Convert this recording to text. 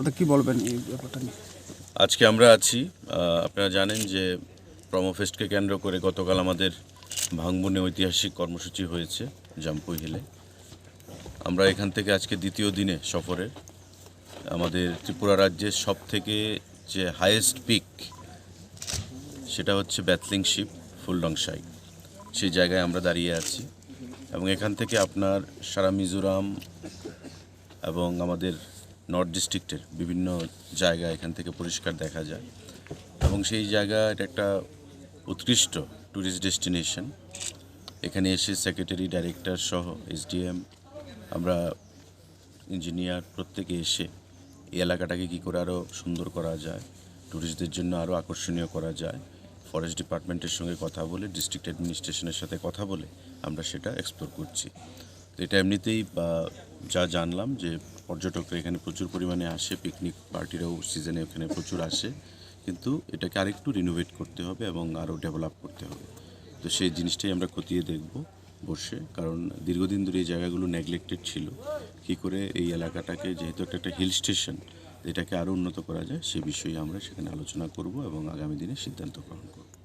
দাদা কি বলবেন এই ব্যাপারটা নিয়ে? আজকে আমরা আছি আপনারা জানেন যে প্রমোফেস্টকে কেন্দ্র করে গতকাল আমাদের ভাঙবনে ঐতিহাসিক কর্মসূচি হয়েছে জাম্পুই হিলে। আমরা এখান থেকে আজকে দ্বিতীয় দিনে সফরে। আমাদের ত্রিপুরা রাজ্যের সব থেকে যে হায়েস্ট পিক সেটা হচ্ছে ব্যাথলিং শিপ ফুলডংসাই সেই জায়গায় আমরা দাঁড়িয়ে আছি এবং এখান থেকে আপনার সারা মিজোরাম এবং আমাদের নর্থ ডিস্ট্রিক্টের বিভিন্ন জায়গা এখান থেকে পরিষ্কার দেখা যায়। এবং সেই জায়গা এটা একটা উৎকৃষ্ট ট্যুরিস্ট ডেস্টিনেশন এখানে এসে সেক্রেটারি ডাইরেক্টর সহ এসডিএম আমরা ইঞ্জিনিয়ার প্রত্যেকে এসে এই এলাকাটাকে কী করে আরও সুন্দর করা যায় ট্যুরিস্টদের জন্য আরও আকর্ষণীয় করা যায় ফরেস্ট ডিপার্টমেন্টের সঙ্গে কথা বলে ডিস্ট্রিক্ট অ্যাডমিনিস্ট্রেশনের সাথে কথা বলে আমরা সেটা এক্সপ্লোর করছি। এটা এমনিতেই যা জানলাম যে পর্যটকরা এখানে প্রচুর পরিমাণে আসে পিকনিক পার্টিরাও সিজনে এখানে প্রচুর আসে। কিন্তু এটাকে আরেকটু রিনোভেট করতে হবে এবং আরও ডেভেলপ করতে হবে। তো সেই জিনিসটাই আমরা খতিয়ে দেখব বসে। কারণ দীর্ঘদিন ধরে এই জায়গাগুলো নেগলেক্টেড ছিল। কী করে এই এলাকাটাকে, যেহেতু একটা একটা হিল স্টেশন এটাকে আরও উন্নত করা যায়, সে বিষয়ে আমরা সেখানে আলোচনা করব এবং আগামী দিনে সিদ্ধান্ত গ্রহণ করব।